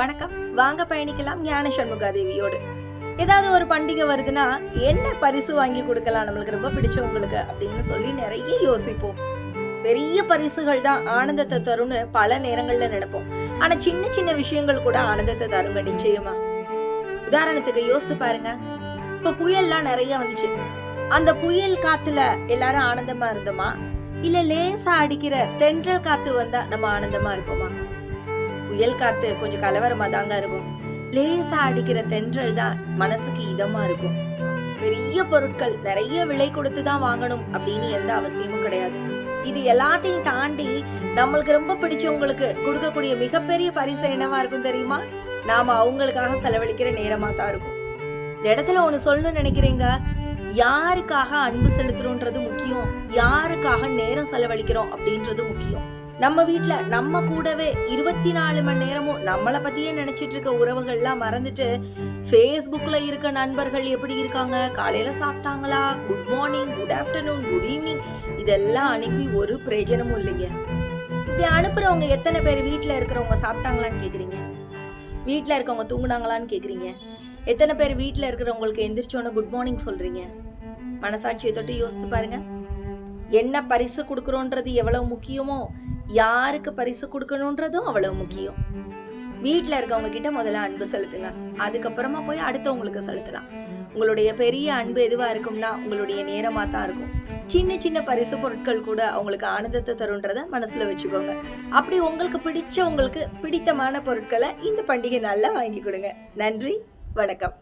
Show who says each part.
Speaker 1: வணக்கம். வாங்க பயணிக்கலாம் ஞான சண்முகாதேவியோடு ஏதாவது ஒரு பண்டிகை வருதுன்னா என்ன பரிசு வாங்கி கொடுக்கலாம்? நம்மளுக்கு ரொம்ப பிடிச்சவங்களுக்கு அப்படின்னு சொல்லி நிறைய யோசிப்போம். பெரிய பரிசுகள் தான் ஆனந்தத்தை தரும்னு பல நேரங்கள்ல நினைப்போம். ஆனா சின்ன சின்ன விஷயங்கள் கூட ஆனந்தத்தை தருங்க நிச்சயமா. உதாரணத்துக்கு யோசித்து பாருங்க. இப்ப புயல்லாம் நிறைய வந்துச்சு. அந்த புயல் காத்துல எல்லாரும் ஆனந்தமா இருந்தோமா? இல்ல லேசா அடிக்கிற தென்றல் காத்து வந்தா நம்ம ஆனந்தமா இருப்போமா? புயல் காத்து கொஞ்சம் கலவரமா தாங்க இருக்கும். லேசா அடிக்கிற தென்றல் தான் மனசுக்கு இதமா இருக்கும். பெரிய பொருட்கள் நிறைய விலை கொடுத்து தான் வாங்கணும் அப்படின்னு எந்த அவசியமும் கிடையாது. இது எல்லாத்தையும் தாண்டி நம்மளுக்கு ரொம்ப பிடிச்சவங்களுக்கு கொடுக்கக்கூடிய மிகப்பெரிய பரிசு என்னவா இருக்கும் தெரியுமா? நாம அவங்களுக்காக செலவழிக்கிற நேரமா தான் இருக்கும். இந்த இடத்துல ஒண்ணு சொல்லணும்னு நினைக்கிறீங்க? யாருக்காக அன்பு செலுத்துறோன்றது முக்கியம். யாருக்காக நேரம் செலவழிக்கிறோம் அப்படின்றது முக்கியம். நம்ம வீட்டில் நம்ம கூடவே இருபத்தி நாலு மணி நேரமும் நம்மளை பற்றியே நினச்சிட்டு இருக்க உறவுகள்லாம் மறந்துட்டு ஃபேஸ்புக்கில் இருக்க நண்பர்கள் எப்படி இருக்காங்க? காலையில் சாப்பிட்டாங்களா? Good morning good afternoon good evening இதெல்லாம் அனுப்பி ஒரு பிரயோஜனமும் இல்லைங்க. இப்படி அனுப்புகிறவங்க எத்தனை பேர் வீட்டில் இருக்கிறவங்க சாப்பிட்டாங்களான்னு கேட்குறீங்க வீட்டில் இருக்கவங்க தூங்குனாங்களான்னு கேட்குறீங்க எத்தனை பேர் வீட்டில் இருக்கிறவங்களுக்கு எந்திரிச்சோன்னு குட் மார்னிங் சொல்கிறீங்க மனசாட்சியை தொட்டு யோசித்து பாருங்க. என்ன பரிசு கொடுக்குறோன்றது எவ்வளவு முக்கியமோ யாருக்கு பரிசு கொடுக்கணுன்றதும் அவ்வளவு முக்கியம். வீட்டில் இருக்கவங்க கிட்ட முதல்ல அன்பு செலுத்துங்க. அதுக்கப்புறமா போய் அடுத்தவங்களுக்கு செலுத்தலாம். உங்களுடைய பெரிய அன்பு எதுவாக இருக்கும்னா உங்களுடைய நேரமாக தான் இருக்கும். சின்ன சின்ன பரிசு பொருட்கள் கூட அவங்களுக்கு ஆனந்தத்தை தருன்றத மனசில் வச்சுக்கோங்க. அப்படி உங்களுக்கு பிடிச்ச உங்களுக்கு பிடித்தமான பொருட்களை இந்த பண்டிகை நாளில் வாங்கி கொடுங்க. நன்றி வணக்கம்.